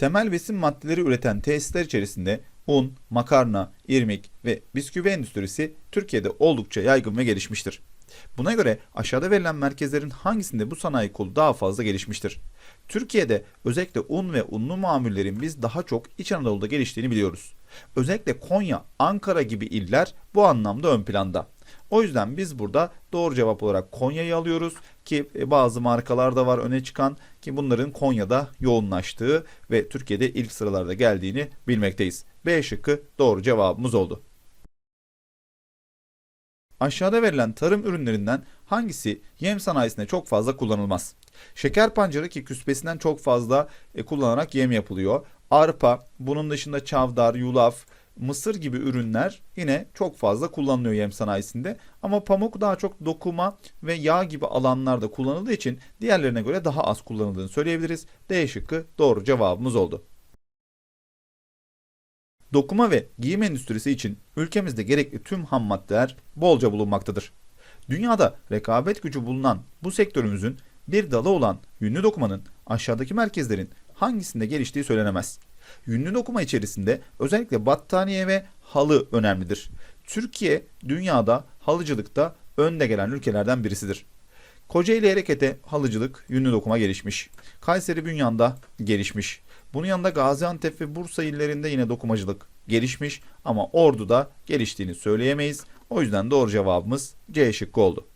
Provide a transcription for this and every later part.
Temel besin maddeleri üreten tesisler içerisinde un, makarna, irmik ve bisküvi endüstrisi Türkiye'de oldukça yaygın ve gelişmiştir. Buna göre aşağıda verilen merkezlerin hangisinde bu sanayi kolu daha fazla gelişmiştir? Türkiye'de özellikle un ve unlu mamullerin biz daha çok İç Anadolu'da geliştiğini biliyoruz. Özellikle Konya, Ankara gibi iller bu anlamda ön planda. O yüzden biz burada doğru cevap olarak Konya'yı alıyoruz ki e, bazı markalar da var öne çıkan ki bunların Konya'da yoğunlaştığı ve Türkiye'de ilk sıralarda geldiğini bilmekteyiz. B şıkkı doğru cevabımız oldu. Aşağıda verilen tarım ürünlerinden hangisi yem sanayisinde çok fazla kullanılmaz? Şeker pancarı ki küspesinden çok fazla e, kullanarak yem yapılıyor. Arpa, bunun dışında çavdar, yulaf, mısır gibi ürünler yine çok fazla kullanılıyor yem sanayisinde. Ama pamuk daha çok dokuma ve yağ gibi alanlarda kullanıldığı için diğerlerine göre daha az kullanıldığını söyleyebiliriz. D şıkkı doğru cevabımız oldu. Dokuma ve giyim endüstrisi için ülkemizde gerekli tüm ham maddeler bolca bulunmaktadır. Dünyada rekabet gücü bulunan bu sektörümüzün bir dalı olan yünlü dokumanın aşağıdaki merkezlerin hangisinde geliştiği söylenemez. Yünlü dokuma içerisinde özellikle battaniye ve halı önemlidir. Türkiye dünyada halıcılıkta önde gelen ülkelerden birisidir. Kocaeli Erekete halıcılık, yünlü dokuma gelişmiş. Kayseri Bünyan'da gelişmiş. Bunun yanında Gaziantep ve Bursa illerinde yine dokumacılık gelişmiş ama Ordu'da geliştiğini söyleyemeyiz. O yüzden doğru cevabımız C şıkkı oldu.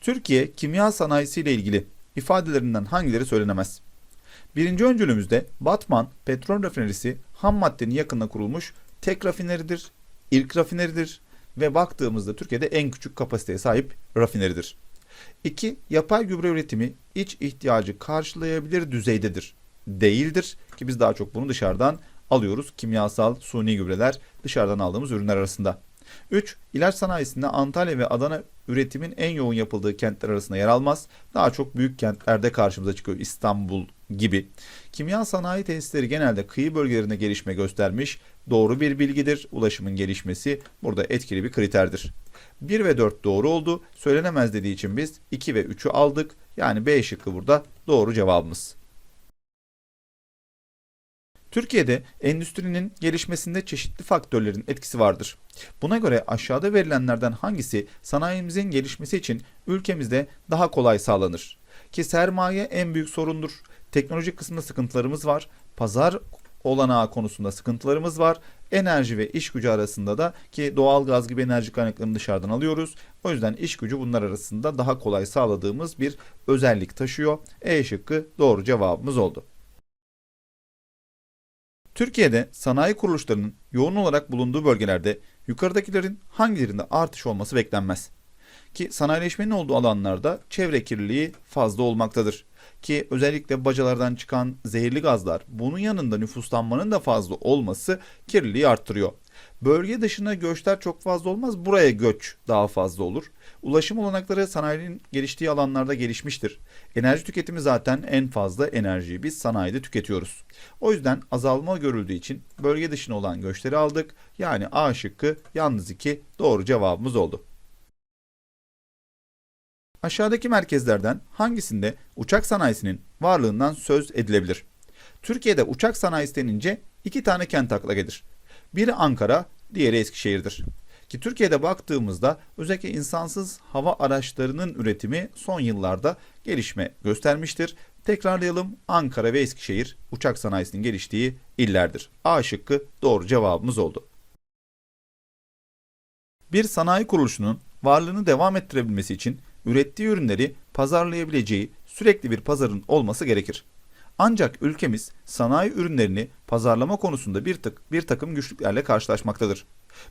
Türkiye kimya sanayisi ile ilgili ifadelerinden hangileri söylenemez? Birinci öncülümüzde Batman petrol rafinerisi ham maddenin yakınına kurulmuş tek rafineridir, ilk rafineridir ve baktığımızda Türkiye'de en küçük kapasiteye sahip rafineridir. 2. Yapay gübre üretimi iç ihtiyacı karşılayabilir düzeydedir. Değildir ki biz daha çok bunu dışarıdan alıyoruz. Kimyasal, suni gübreler dışarıdan aldığımız ürünler arasında. 3. İlaç sanayisinde Antalya ve Adana üretimin en yoğun yapıldığı kentler arasında yer almaz. Daha çok büyük kentlerde karşımıza çıkıyor İstanbul gibi. Kimya sanayi tesisleri genelde kıyı bölgelerinde gelişme göstermiş. Doğru bir bilgidir. Ulaşımın gelişmesi burada etkili bir kriterdir. 1 ve 4 doğru oldu. Söylenemez dediği için biz 2 ve 3'ü aldık. Yani B şıkkı burada doğru cevabımız. Türkiye'de endüstrinin gelişmesinde çeşitli faktörlerin etkisi vardır. Buna göre aşağıda verilenlerden hangisi sanayimizin gelişmesi için ülkemizde daha kolay sağlanır? Ki sermaye en büyük sorundur. Teknolojik kısmında sıkıntılarımız var. Pazar olanağı konusunda sıkıntılarımız var. Enerji ve iş gücü arasında da ki doğal gaz gibi enerji kaynaklarını dışarıdan alıyoruz. O yüzden iş gücü bunlar arasında daha kolay sağladığımız bir özellik taşıyor. E şıkkı doğru cevabımız oldu. Türkiye'de sanayi kuruluşlarının yoğun olarak bulunduğu bölgelerde yukarıdakilerin hangilerinde artış olması beklenmez. Ki sanayileşmenin olduğu alanlarda çevre kirliliği fazla olmaktadır. Ki özellikle bacalardan çıkan zehirli gazlar bunun yanında nüfuslanmanın da fazla olması kirliliği arttırıyor. Bölge dışına göçler çok fazla olmaz. Buraya göç daha fazla olur. Ulaşım olanakları sanayinin geliştiği alanlarda gelişmiştir. Enerji tüketimi zaten en fazla enerjiyi biz sanayide tüketiyoruz. O yüzden azalma görüldüğü için bölge dışına olan göçleri aldık. Yani A şıkkı yalnız 2 doğru cevabımız oldu. Aşağıdaki merkezlerden hangisinde uçak sanayisinin varlığından söz edilebilir? Türkiye'de uçak sanayisi denince iki tane kent akla gelir. Biri Ankara, diğeri Eskişehir'dir. Ki Türkiye'de baktığımızda özellikle insansız hava araçlarının üretimi son yıllarda gelişme göstermiştir. Tekrarlayalım Ankara ve Eskişehir uçak sanayisinin geliştiği illerdir. A şıkkı doğru cevabımız oldu. Bir sanayi kuruluşunun varlığını devam ettirebilmesi için ürettiği ürünleri pazarlayabileceği sürekli bir pazarın olması gerekir. Ancak ülkemiz sanayi ürünlerini pazarlama konusunda bir, tık, bir takım güçlüklerle karşılaşmaktadır.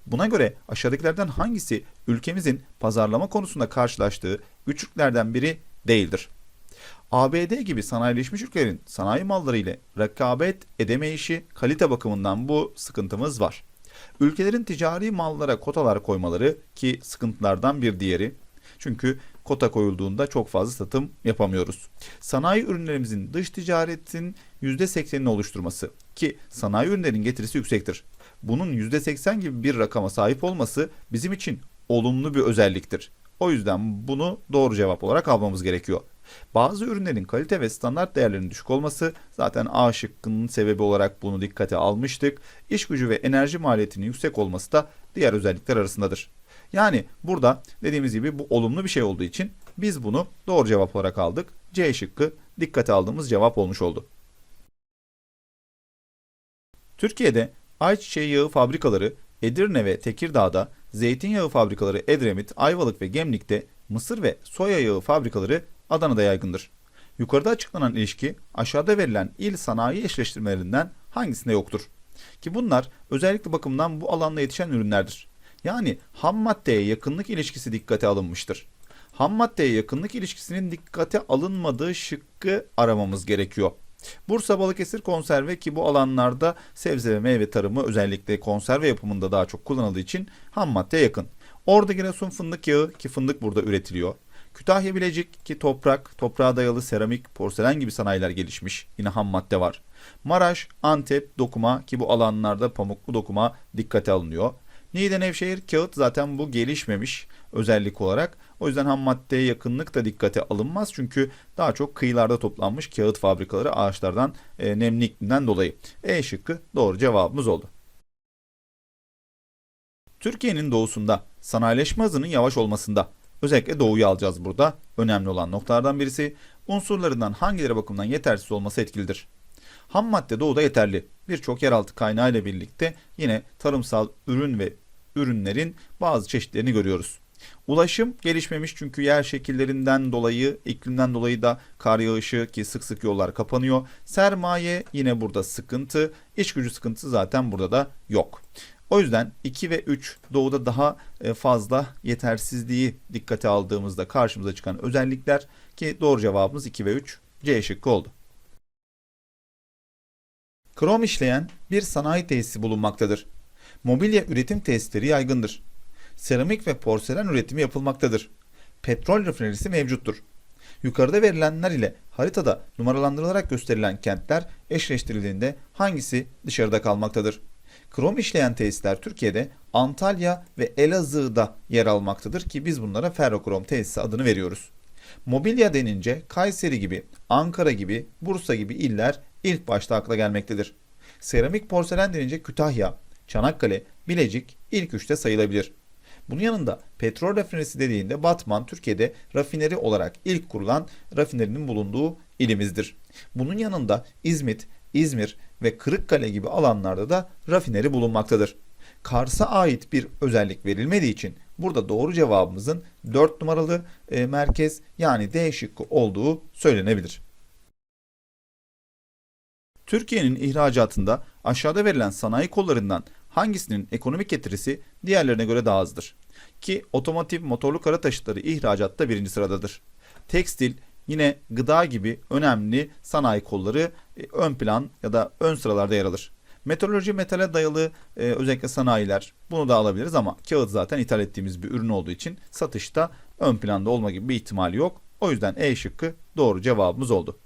Buna göre aşağıdakilerden hangisi ülkemizin pazarlama konusunda karşılaştığı güçlüklerden biri değildir? ABD gibi sanayileşmiş ülkelerin sanayi malları ile rekabet edemeyişi kalite bakımından bu sıkıntımız var. Ülkelerin ticari mallara kotalar koymaları ki sıkıntılardan bir diğeri. Çünkü kota koyulduğunda çok fazla satım yapamıyoruz. Sanayi ürünlerimizin dış ticaretin %80'ini oluşturması ki sanayi ürünlerin getirisi yüksektir. Bunun %80 gibi bir rakama sahip olması bizim için olumlu bir özelliktir. O yüzden bunu doğru cevap olarak almamız gerekiyor. Bazı ürünlerin kalite ve standart değerlerinin düşük olması zaten A şıkkının sebebi olarak bunu dikkate almıştık. İş gücü ve enerji maliyetinin yüksek olması da diğer özellikler arasındadır. Yani burada dediğimiz gibi bu olumlu bir şey olduğu için biz bunu doğru cevap olarak aldık. C şıkkı dikkate aldığımız cevap olmuş oldu. Türkiye'de ayçiçeği yağı fabrikaları Edirne ve Tekirdağ'da, zeytinyağı fabrikaları Edremit, Ayvalık ve Gemlik'te, mısır ve soya yağı fabrikaları Adana'da yaygındır. Yukarıda açıklanan ilişki aşağıda verilen il sanayi eşleştirmelerinden hangisinde yoktur? Ki bunlar özellikle bakımdan bu alanda yetişen ürünlerdir. Yani ham maddeye yakınlık ilişkisi dikkate alınmıştır. Ham maddeye yakınlık ilişkisinin dikkate alınmadığı şıkkı aramamız gerekiyor. Bursa Balıkesir konserve ki bu alanlarda sebze ve meyve tarımı özellikle konserve yapımında daha çok kullanıldığı için ham maddeye yakın. Orada Giresun fındık yağı ki fındık burada üretiliyor. Kütahya Bilecik ki toprak, toprağa dayalı seramik, porselen gibi sanayiler gelişmiş. Yine ham madde var. Maraş, Antep, dokuma ki bu alanlarda pamuklu dokuma dikkate alınıyor. Niğde Nevşehir kağıt zaten bu gelişmemiş özellik olarak. O yüzden ham maddeye yakınlık da dikkate alınmaz. Çünkü daha çok kıyılarda toplanmış kağıt fabrikaları ağaçlardan e, nemli dolayı. E şıkkı doğru cevabımız oldu. Türkiye'nin doğusunda sanayileşme hızının yavaş olmasında özellikle doğuyu alacağız burada. Önemli olan noktalardan birisi unsurlarından hangileri bakımından yetersiz olması etkilidir. Ham madde doğuda yeterli. Birçok yeraltı kaynağı ile birlikte yine tarımsal ürün ve ürünlerin bazı çeşitlerini görüyoruz. Ulaşım gelişmemiş çünkü yer şekillerinden dolayı, iklimden dolayı da kar yağışı ki sık sık yollar kapanıyor. Sermaye yine burada sıkıntı, iş gücü sıkıntısı zaten burada da yok. O yüzden 2 ve 3 doğuda daha e, fazla yetersizliği dikkate aldığımızda karşımıza çıkan özellikler ki doğru cevabımız 2 ve 3 C şıkkı oldu. Krom işleyen bir sanayi tesisi bulunmaktadır. Mobilya üretim tesisleri yaygındır. Seramik ve porselen üretimi yapılmaktadır. Petrol rafinerisi mevcuttur. Yukarıda verilenler ile haritada numaralandırılarak gösterilen kentler eşleştirildiğinde hangisi dışarıda kalmaktadır? Krom işleyen tesisler Türkiye'de Antalya ve Elazığ'da yer almaktadır ki biz bunlara ferrokrom tesisi adını veriyoruz. Mobilya denince Kayseri gibi, Ankara gibi, Bursa gibi iller ilk başta akla gelmektedir. Seramik porselen denince Kütahya, Çanakkale, Bilecik ilk üçte sayılabilir. Bunun yanında petrol rafinerisi dediğinde Batman Türkiye'de rafineri olarak ilk kurulan rafinerinin bulunduğu ilimizdir. Bunun yanında İzmit, İzmir ve Kırıkkale gibi alanlarda da rafineri bulunmaktadır. Kars'a ait bir özellik verilmediği için burada doğru cevabımızın 4 numaralı e, merkez yani D şıkkı olduğu söylenebilir. Türkiye'nin ihracatında aşağıda verilen sanayi kollarından hangisinin ekonomik getirisi diğerlerine göre daha azdır? Ki otomotiv motorlu kara taşıtları ihracatta birinci sıradadır. Tekstil, yine gıda gibi önemli sanayi kolları e, ön plan ya da ön sıralarda yer alır. Metalurji metale dayalı e, özellikle sanayiler bunu da alabiliriz ama kağıt zaten ithal ettiğimiz bir ürün olduğu için satışta ön planda olma gibi bir ihtimali yok. O yüzden E şıkkı doğru cevabımız oldu.